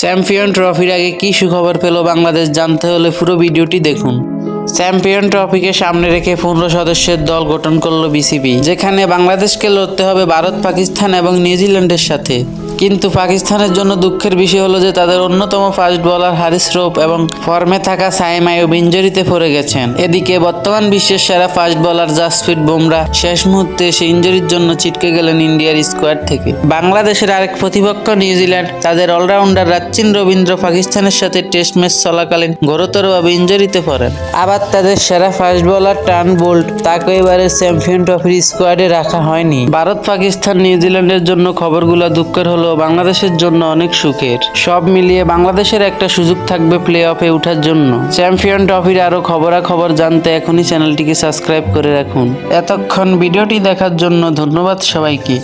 Champion ট্রফির আগে কী সুখবর পেল বাংলাদেশ জানতে হলে পুরো ভিডিওটি দেখুন। চ্যাম্পিয়ন ট্রফিকে সামনে রেখে পনেরো সদস্যের দল গঠন করল বিসিবি, যেখানে বাংলাদেশকে লড়তে হবে ভারত, পাকিস্তান এবং নিউজিল্যান্ডের সাথে। কিন্তু পাকিস্তানের জন্য দুঃখের বিষয় হলো যে তাদের অন্যতম ফাস্ট বোলার হারিস রৌফ এবং ফর্মে থাকা সাইম আইয়ুব ইঞ্জুরিতে পড়ে গেছেন। এদিকে বর্তমান বিশ্বের সেরা ফাস্ট বোলার জাসপ্রীত বুমরা শেষ মুহূর্তে এসে ইঞ্জুরির জন্য ছিটকে গেলেন ইন্ডিয়ার স্কোয়াড থেকে। বাংলাদেশের আরেক প্রতিপক্ষ নিউজিল্যান্ড, তাদের অলরাউন্ডার রাচিন রবীন্দ্র পাকিস্তানের সাথে টেস্ট ম্যাচ চলাকালীন গুরুতরভাবে ইঞ্জুরিতে পড়েন। আবার তাদের সেরা ফাস্ট বোলার টার্ন বোল্ট তাকে এবারে চ্যাম্পিয়ন ট্রফির স্কোয়াডে রাখা হয়নি। ভারত পাকিস্তান নিউজিল্যান্ডের জন্য খবরগুলো দুঃখের হলো বাংলাদেশের জন্য অনেক সুখের। সব মিলিয়ে বাংলাদেশের একটা সুযোগ থাকবে প্লে অফে ওঠার জন্য। চ্যাম্পিয়ন ট্রফির আরও খবরাখবর জানতে এখনই চ্যানেলটিকে সাবস্ক্রাইব করে রাখুন। এতক্ষণ ভিডিওটি দেখার জন্য ধন্যবাদ সবাইকে।